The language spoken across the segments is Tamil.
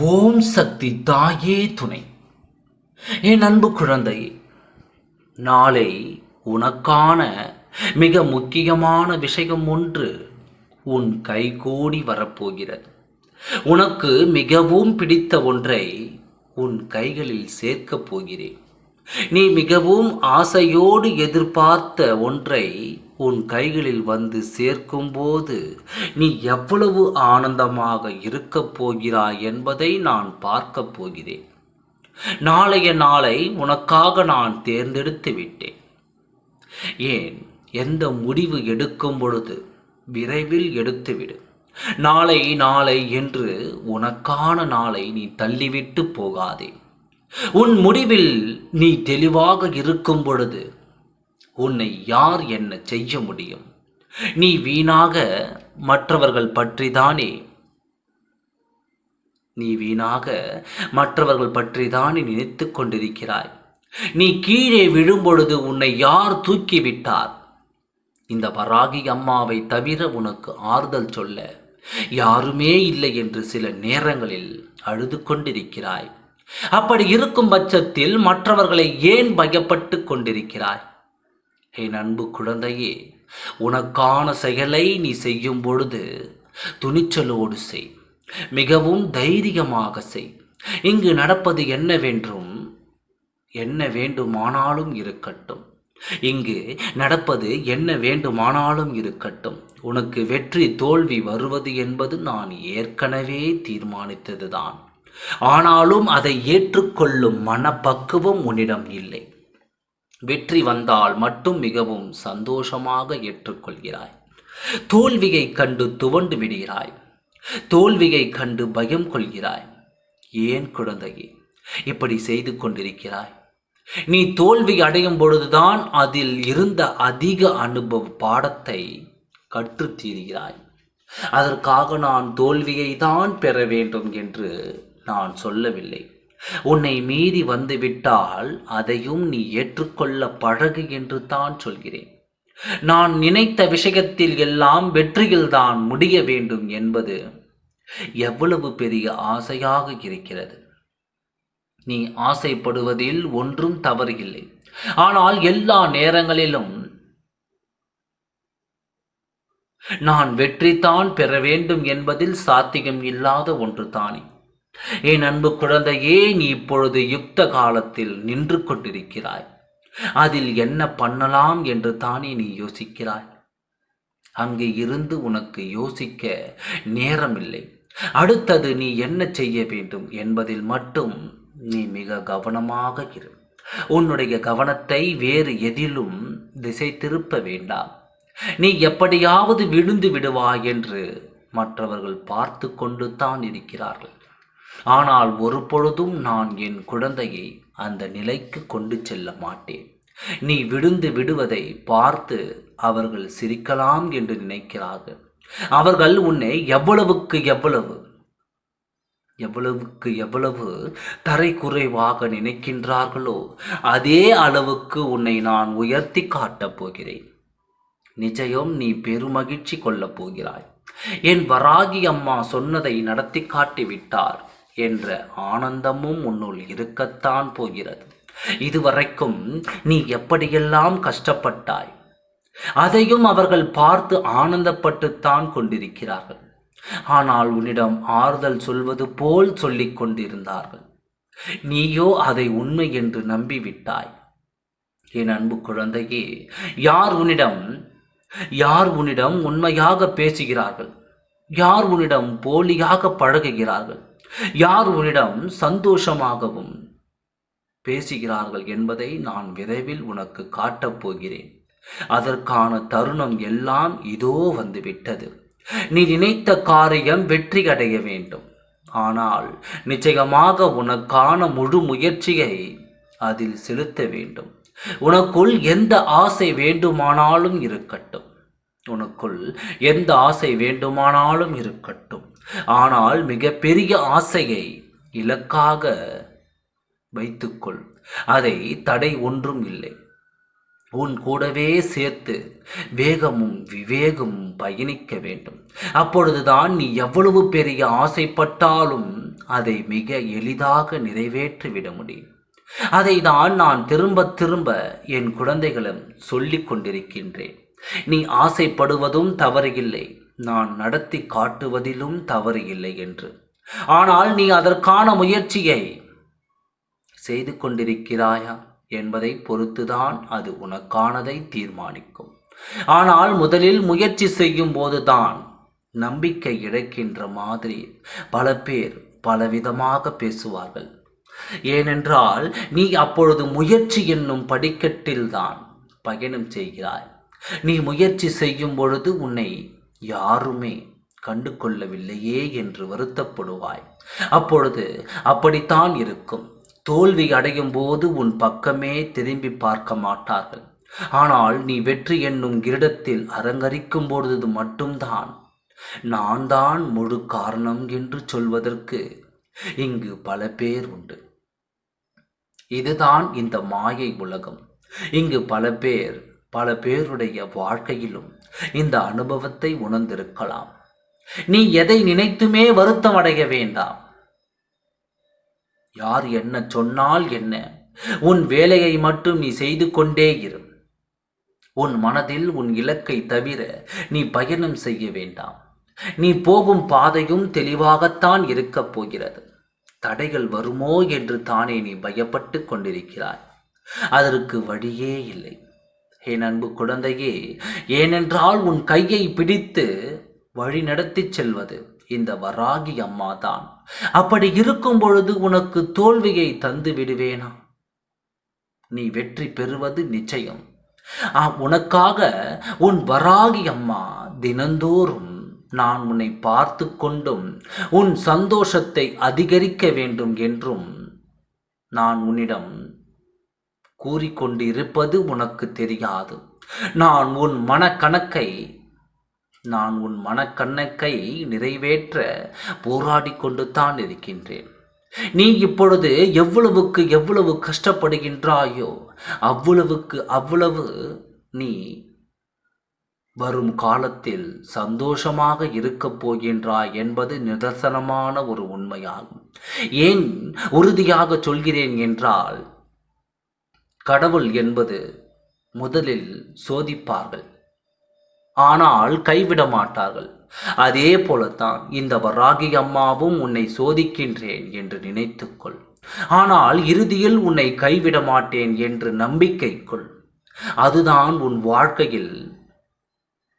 ஓம் சக்தி தாயே துணை. என் அன்பு குழந்தை நாளை உனக்கான மிக முக்கியமான விஷயம் ஒன்று உன் கைகூடி வரப்போகிறது. உனக்கு மிகவும் பிடித்த ஒன்றை உன் கைகளில் சேர்க்கப் போகிறேன். நீ மிகவும் ஆசையோடு எதிர்பார்த்த ஒன்றை உன் கைகளில் வந்து சேர்க்கும்போது நீ எவ்வளவு ஆனந்தமாக இருக்கப் போகிறாய் என்பதை நான் பார்க்கப் போகிறேன். நாளைய நாளை உனக்காக நான் தேர்ந்தெடுத்து விட்டேன். ஏன்? எந்த முடிவு எடுக்கும் பொழுது விரைவில் எடுத்துவிடு. நாளை நாளை என்று உனக்கான நாளை நீ தள்ளிவிட்டு போகாதே. உன் முடிவில் நீ தெளிவாக இருக்கும் பொழுது உன்னை யார் என்ன செய்ய முடியும்? நீ வீணாக மற்றவர்கள் பற்றிதானே? நீ வீணாக மற்றவர்கள் பற்றிதானே நினைத்து கொண்டிருக்கிறாய்? நீ கீழே விழும்பொழுது உன்னை யார் தூக்கிவிட்டார்? இந்த வராகி அம்மாவை தவிர உனக்கு ஆறுதல் சொல்ல யாருமே இல்லை என்று சில நேரங்களில் அழுது கொண்டிருக்கிறாய். அப்படி இருக்கும் பட்சத்தில் மற்றவர்களை ஏன் பயப்பட்டு கொண்டிருக்கிறாய்? என் அன்பு குழந்தையே உனக்கான செயலை நீ செய்யும் பொழுது துணிச்சலோடு செய். மிகவும் தைரியமாக செய். இங்கு நடப்பது என்னவென்றும் என்ன வேண்டுமானாலும் இருக்கட்டும். இங்கு நடப்பது என்ன வேண்டுமானாலும் இருக்கட்டும். உனக்கு வெற்றி தோல்வி வருவது என்பது நான் ஏற்கனவே தீர்மானித்ததுதான். ஆனாலும் அதை ஏற்றுக்கொள்ளும் மனப்பக்குவம் உன்னிடம் இல்லை. வெற்றி வந்தால் மட்டும் மிகவும் சந்தோஷமாக ஏற்றுக்கொள்கிறாய். தோல்வியை கண்டு துவண்டு விடுகிறாய். தோல்வியை கண்டு பயம் கொள்கிறாய். ஏன் குழந்தையே இப்படி செய்து கொண்டிருக்கிறாய்? நீ தோல்வி அடையும் பொழுதுதான் அதில் இருந்த அதிக அனுபவ பாடத்தை கற்றுத் தீர்கிறாய். அதற்காக நான் தோல்வியை தான் பெற வேண்டும் என்று நான் சொல்லவில்லை. உன்னை மீறி வந்துவிட்டால் அதையும் நீ ஏற்றுக்கொள்ள பழகு என்று தான் சொல்கிறேன். நான் நினைத்த விஷயத்தில் எல்லாம் வெற்றியில்தான் முடிய வேண்டும் என்பது எவ்வளவு பெரிய ஆசையாக இருக்கிறது. நீ ஆசைப்படுவதில் ஒன்றும் தவறு இல்லை ஆனால் எல்லா நேரங்களிலும் நான் வெற்றிதான் பெற வேண்டும் என்பதில் சாத்தியம் இல்லாத ஒன்று தானே. என் அன்பு குழந்தையே நீ இப்பொழுது யுக்த காலத்தில் நின்று கொண்டிருக்கிறாய். அதில் என்ன பண்ணலாம் என்று தானே நீ யோசிக்கிறாய். அங்கே இருந்து உனக்கு யோசிக்க நேரமில்லை. அடுத்தது நீ என்ன செய்ய வேண்டும் என்பதில் மட்டும் நீ மிக கவனமாக இரு. உன்னுடைய கவனத்தை வேறு எதிலும் திசை திருப்ப வேண்டாம். நீ எப்படியாவது விழுந்து விடுவாய் என்று மற்றவர்கள் பார்த்து கொண்டு தான் இருக்கிறார்கள். ஆனால் ஒரு பொழுதும் நான் என் குழந்தையை அந்த நிலைக்கு கொண்டு செல்ல மாட்டேன். நீ விழுந்து விடுவதை பார்த்து அவர்கள் சிரிக்கலாம் என்று நினைக்கிறார்கள். அவர்கள் உன்னை எவ்வளவுக்கு எவ்வளவு எவ்வளவுக்கு எவ்வளவு தரை குறைவாக நினைக்கின்றார்களோ அதே அளவுக்கு உன்னை நான் உயர்த்தி காட்டப் போகிறேன். நிச்சயம் நீ பெருமகிழ்ச்சி கொள்ளப் போகிறாய். என் வராகி அம்மா சொன்னதை நடத்தி காட்டிவிட்டார். என்ற ஆனந்தமும் உன்னுள் இருக்கத்தான் போகிறது. இதுவரைக்கும் நீ எப்படியெல்லாம் கஷ்டப்பட்டாய் அதையும் அவர்கள் பார்த்து ஆனந்தப்பட்டுத்தான் கொண்டிருக்கிறார்கள். ஆனால் உன்னிடம் ஆறுதல் சொல்வது போல் சொல்லிக் கொண்டிருந்தார்கள். நீயோ அதை உண்மை என்று நம்பிவிட்டாய். என் அன்பு குழந்தையே யார் உன்னிடம் யார் உன்னிடம் உண்மையாக பேசுகிறார்கள்? யார் உன்னிடம் போலியாக பழகுகிறார்கள்? யார் உன்னிடம் சந்தோஷமாகவும் பேசுகிறார்கள் என்பதை நான் விரைவில் உனக்கு காட்டப் போகிறேன். அதற்கான தருணம் எல்லாம் இதோ வந்துவிட்டது. நீ நினைத்த காரியம் வெற்றி அடைய வேண்டும். ஆனால் நிச்சயமாக உனக்கான முழு முயற்சியை அதில் செலுத்த வேண்டும். உனக்குள் எந்த ஆசை வேண்டுமானாலும் இருக்கட்டும். உனக்குள் எந்த ஆசை வேண்டுமானாலும் இருக்கட்டும். ஆனால் மிக பெரிய ஆசையை இலக்காக வைத்துக்கொள். அதை தடை ஒன்றும் இல்லை. உன் கூடவே சேர்த்து வேகமும் விவேகமும் பயணிக்க வேண்டும். அப்பொழுதுதான் நீ எவ்வளவு பெரிய ஆசைப்பட்டாலும் அதை மிக எளிதாக நிறைவேற்றிவிட முடியும். அதை தான் நான் திரும்ப திரும்ப என் குழந்தைகளும் சொல்லிக் கொண்டிருக்கின்றேன் நீ ஆசைப்படுவதும் தவறு இல்லை நான் நடத்தி காட்டுவதிலும் தவறு இல்லை என்று. ஆனால் நீ அதற்கான முயற்சியை செய்து கொண்டிருக்கிறாயா என்பதை பொறுத்துதான் அது உனக்கானதை தீர்மானிக்கும். ஆனால் முதலில் முயற்சி செய்யும் போதுதான் நம்பிக்கை இழக்கின்ற மாதிரி பல பேர் பலவிதமாக பேசுவார்கள். ஏனென்றால் நீ அப்பொழுது முயற்சி என்னும் படிக்கட்டில்தான் பயணம் செய்கிறாய். நீ முயற்சி செய்யும் பொழுது உன்னை யாருமே கண்டு கொள்ளவில்லையே என்று வருத்தப்படுவாய். அப்பொழுது அப்படித்தான் இருக்கும். தோல்வி அடையும் போது உன் பக்கமே திரும்பி பார்க்க மாட்டார்கள். ஆனால் நீ வெற்றி என்னும் கிரீடத்தில் அரங்கரிக்கும் பொழுது மட்டும்தான். நான் தான் முழு காரணம் என்று சொல்வதற்கு இங்கு பல பேர் உண்டு. இதுதான் இந்த மாயை உலகம். இங்கு பல பேர் பல பேருடைய வாழ்க்கையிலும் இந்த அனுபவத்தை உணர்ந்திருக்கலாம். நீ எதை நினைத்துமே வருத்தம் அடைய வேண்டாம். யார் என்ன சொன்னால் என்ன? உன் வேலையை மட்டும் நீ செய்து கொண்டே இரு. உன் மனதில் உன் இலக்கை தவிர நீ பயணம் செய்ய வேண்டாம். நீ போகும் பாதையும் தெளிவாகத்தான் இருக்கப் போகிறது. தடைகள் வருமோ என்று தானே நீ பயப்பட்டு கொண்டிருக்கிறாய். அதற்கு வழியே இல்லை. என் அன்பு குழந்தையே ஏனென்றால் உன் கையை பிடித்து வழி நடத்தி செல்வது இந்த வராகி அம்மா தான் அப்படி இருக்கும் பொழுது உனக்கு தோல்வியை தந்து விடுவேனா? நீ வெற்றி பெறுவது நிச்சயம். உனக்காக உன் வராகி அம்மா தினந்தோறும் நான் உன்னை பார்த்து கொண்டும் உன் சந்தோஷத்தை அதிகரிக்க வேண்டும் என்றும் நான் உன்னிடம் கூறிக்கொண்டிருப்பது உனக்கு தெரியாது. நான் உன் மனக்கணக்கை நான் உன் மனக்கணக்கை நிறைவேற்ற போராடி கொண்டு தான் இருக்கின்றேன். நீ இப்பொழுது எவ்வளவுக்கு எவ்வளவு கஷ்டப்படுகின்றாயோ அவ்வளவுக்கு அவ்வளவு நீ வரும் காலத்தில் சந்தோஷமாக இருக்கப் போகின்றாய் என்பது நிதர்சனமான ஒரு உண்மையாகும். ஏன் உறுதியாக சொல்கிறேன் என்றால் கடவுள் என்பது முதலில் சோதிப்பார்கள். ஆனால் கைவிட மாட்டார்கள். அதே போலத்தான் இந்த வராகி அம்மாவும் உன்னை சோதிக்கின்றேன் என்று நினைத்துக்கொள். ஆனால் இறுதியில் உன்னை கைவிட மாட்டேன் என்று நம்பிக்கை கொள் அதுதான் உன் வாழ்க்கையில்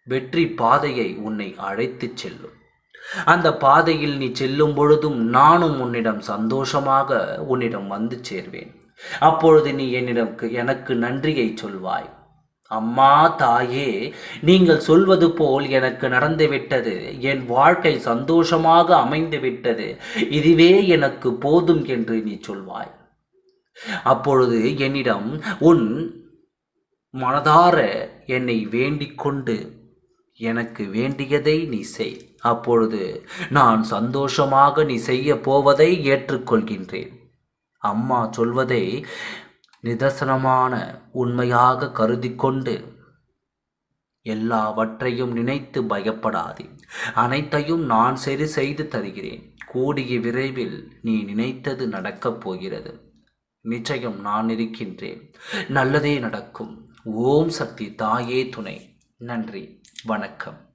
வெற்றி பாதையை உன்னை அழைத்துச் செல்லும். அந்த பாதையில் நீ செல்லும் பொழுதும் நானும் உன்னிடம் சந்தோஷமாக உன்னிடம் வந்து சேர்வேன். அப்பொழுது நீ என்னிடம் எனக்கு நன்றியை சொல்வாய். அம்மா தாயே நீங்கள் சொல்வது போல் எனக்கு நடந்துவிட்டது என் வாழ்க்கை சந்தோஷமாக அமைந்து விட்டது. இதுவே எனக்கு போதும் என்று நீ சொல்வாய். அப்பொழுது என்னிடம் உன் மனதார என்னை வேண்டிக் கொண்டு எனக்கு வேண்டியதை நீ செய். அப்பொழுது நான் சந்தோஷமாக நீ செய்ய போவதை ஏற்றுக்கொள்கின்றேன். அம்மா சொல்வதை நிதர்சனமான உண்மையாக கருதி கொண்டு எல்லாவற்றையும் நினைத்து பயப்படாதே. அனைத்தையும் நான் சரி செய்து தருகிறேன். கூடிய விரைவில் நீ நினைத்தது நடக்கப் போகிறது. நிச்சயம் நான் இருக்கின்றேன். நல்லதே நடக்கும். ஓம் சக்தி தாயே துணை. நன்றி. வணக்கம்.